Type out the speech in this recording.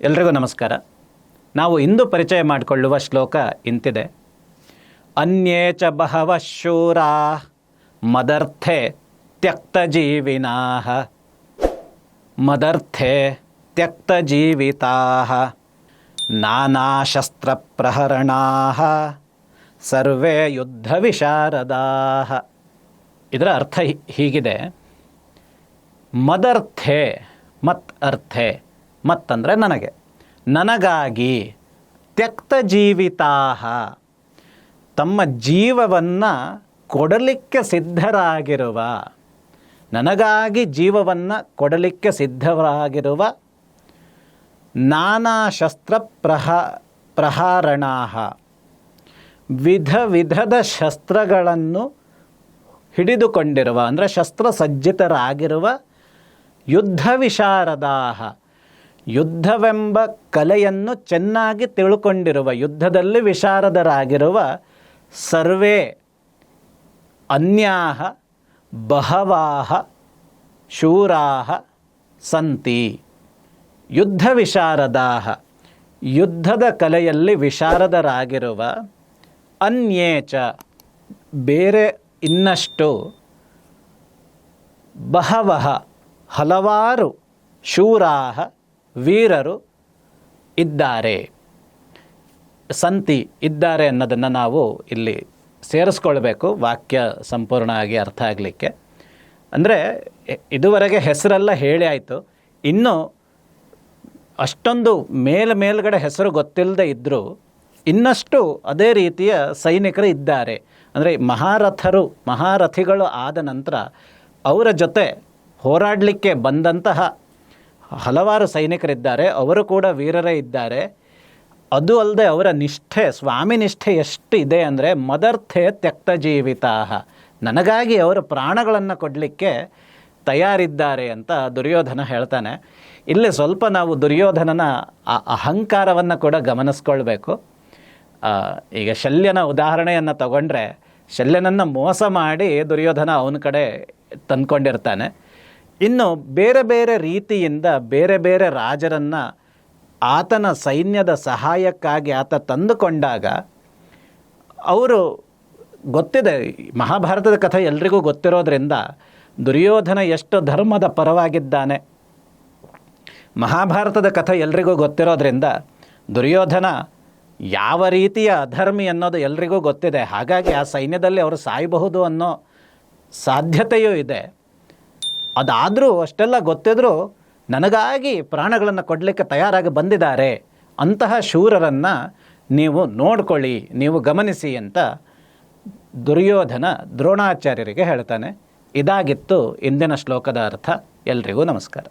ಎಲ್ರಿಗೂ ನಮಸ್ಕಾರ. ನಾವು ಇಂದು ಪರಿಚಯ ಮಾಡಿಕೊಳ್ಳುವ ಶ್ಲೋಕ ಇಂತಿದೆ. ಅನ್ಯೇ ಚ ಬಹವ ಶೂರ ಮದರ್ಥೆ ತ್ಯಕ್ತ ತ್ಯಕ್ತಜೀವಿನಾ ಮದರ್ಥೆ ತ್ಯಕ್ತಜೀವಿತಾ ಪ್ರಹರಣಾಹ. ಸರ್ವೇ ಯುದ್ಧ ವಿಶಾರದಾಹ. ಇದರ ಅರ್ಥ ಹೀಗಿದೆ. ಮದರ್ಥೆ ಮತ್ ಅರ್ಥೆ ಮತ್ತಂದರೆ ನನಗೆ. ನನಗಾಗಿ ತ್ಯಕ್ತ ಜೀವಿತಾಹ. ತಮ್ಮ ಜೀವವನ್ನು ಕೊಡಲಿಕ್ಕೆ ಸಿದ್ಧರಾಗಿರುವ. ನನಗಾಗಿ ಜೀವವನ್ನು ಕೊಡಲಿಕ್ಕೆ ಸಿದ್ಧರಾಗಿರುವ. ನಾನಾ ಶಸ್ತ್ರ ಪ್ರಹ, ಪ್ರಹಾರಣಾಹ. ವಿಧ ವಿಧದ ಶಸ್ತ್ರಗಳನ್ನು ಹಿಡಿದುಕೊಂಡಿರುವ, ಅಂದರೆ ಶಸ್ತ್ರಸಜ್ಜಿತರಾಗಿರುವ ಯುದ್ಧ ವಿಶಾರದಾಹ. ಯುದ್ಧವೆಂಬ ಕಲೆಯನ್ನು ಚೆನ್ನಾಗಿ ತಿಳ್ಕೊಂಡಿರುವ, ಯುದ್ಧದಲ್ಲಿ ವಿಶಾರದರಾಗಿರುವ ಸರ್ವೇ ಅನ್ಯಾಹ ಬಹವಾಹ ಶೂರಾಹ ಸಂತಿ. ಯುದ್ಧ ವಿಶಾರದಾಹ. ಯುದ್ಧದ ಕಲೆಯಲ್ಲಿ ವಿಶಾರದರಾಗಿರುವ ಅನ್ಯೇಚ ಬೇರೆ ಇನ್ನಷ್ಟು ಬಹವಹ ಹಲವಾರು ಶೂರಾಹ ವೀರರು ಇದ್ದಾರೆ, ಸಂತಿ ಇದ್ದಾರೆ ಅನ್ನೋದನ್ನು ನಾವು ಇಲ್ಲಿ ಸೇರಿಸ್ಕೊಳ್ಬೇಕು, ವಾಕ್ಯ ಸಂಪೂರ್ಣ ಆಗಿ ಅರ್ಥ ಆಗಲಿಕ್ಕೆ. ಅಂದರೆ, ಇದುವರೆಗೆ ಹೆಸರೆಲ್ಲ ಹೇಳಿ ಆಯಿತು. ಇನ್ನು ಅಷ್ಟೊಂದು ಮೇಲ್ ಮೇಲ್ಗಡೆ ಹೆಸರು ಗೊತ್ತಿಲ್ಲದೆ ಇದ್ದರೂ ಇನ್ನಷ್ಟು ಅದೇ ರೀತಿಯ ಸೈನಿಕರು ಇದ್ದಾರೆ. ಅಂದರೆ, ಮಹಾರಥರು, ಮಹಾರಥಿಗಳು ಆದ ನಂತರ ಅವರ ಜೊತೆ ಹೋರಾಡಲಿಕ್ಕೆ ಬಂದಂತಹ ಹಲವಾರು ಸೈನಿಕರಿದ್ದಾರೆ, ಅವರು ಕೂಡ ವೀರರೇ ಇದ್ದಾರೆ. ಅದು ಅಲ್ಲದೆ ಅವರ ನಿಷ್ಠೆ, ಸ್ವಾಮಿ ನಿಷ್ಠೆ ಎಷ್ಟು ಇದೆ ಅಂದರೆ ಮದರ್ಥೆ ತ್ಯಕ್ತ ಜೀವಿತಾ. ನನಗಾಗಿ ಅವರು ಪ್ರಾಣಗಳನ್ನು ಕೊಡಲಿಕ್ಕೆ ತಯಾರಿದ್ದಾರೆ ಅಂತ ದುರ್ಯೋಧನ ಹೇಳ್ತಾನೆ. ಇಲ್ಲಿ ಸ್ವಲ್ಪ ನಾವು ದುರ್ಯೋಧನನ ಆ ಅಹಂಕಾರವನ್ನು ಕೂಡ ಗಮನಿಸ್ಕೊಳ್ಬೇಕು. ಈಗ ಶಲ್ಯನ ಉದಾಹರಣೆಯನ್ನು ತಗೊಂಡ್ರೆ, ಶಲ್ಯನನ್ನು ಮೋಸ ಮಾಡಿ ದುರ್ಯೋಧನ ಅವನ ಕಡೆ ತಂದ್ಕೊಂಡಿರ್ತಾನೆ. ಇನ್ನು ಬೇರೆ ಬೇರೆ ರೀತಿಯಿಂದ ಬೇರೆ ಬೇರೆ ರಾಜರನ್ನು ಆತನ ಸೈನ್ಯದ ಸಹಾಯಕ್ಕಾಗಿ ಆತ ತಂದುಕೊಂಡಾಗ ಅವರು ಗೊತ್ತಿದೆ, ಮಹಾಭಾರತದ ಕಥೆ ಎಲ್ರಿಗೂ ಗೊತ್ತಿರೋದ್ರಿಂದ ದುರ್ಯೋಧನ ಎಷ್ಟು ಧರ್ಮದ ಪರವಾಗಿದ್ದಾನೆ. ಮಹಾಭಾರತದ ಕಥೆ ಎಲ್ರಿಗೂ ಗೊತ್ತಿರೋದ್ರಿಂದ ದುರ್ಯೋಧನ ಯಾವ ರೀತಿಯ ಅಧರ್ಮಿ ಅನ್ನೋದು ಎಲ್ರಿಗೂ ಗೊತ್ತಿದೆ. ಹಾಗಾಗಿ ಆ ಸೈನ್ಯದಲ್ಲಿ ಅವರು ಸಾಯಬಹುದು ಅನ್ನೋ ಸಾಧ್ಯತೆಯೂ ಇದೆ. ಅದಾದರೂ ಅಷ್ಟೆಲ್ಲ ಗೊತ್ತಿದ್ರೂ ನನಗಾಗಿ ಪ್ರಾಣಗಳನ್ನು ಕೊಡಲಿಕ್ಕೆ ತಯಾರಾಗಿ ಬಂದಿದ್ದಾರೆ. ಅಂತಹ ಶೂರರನ್ನು ನೀವು ನೋಡ್ಕೊಳ್ಳಿ, ನೀವು ಗಮನಿಸಿ ಅಂತ ದುರ್ಯೋಧನ ದ್ರೋಣಾಚಾರ್ಯರಿಗೆ ಹೇಳ್ತಾನೆ. ಇದಾಗಿತ್ತು ಇಂದಿನ ಶ್ಲೋಕದ ಅರ್ಥ. ಎಲ್ರಿಗೂ ನಮಸ್ಕಾರ.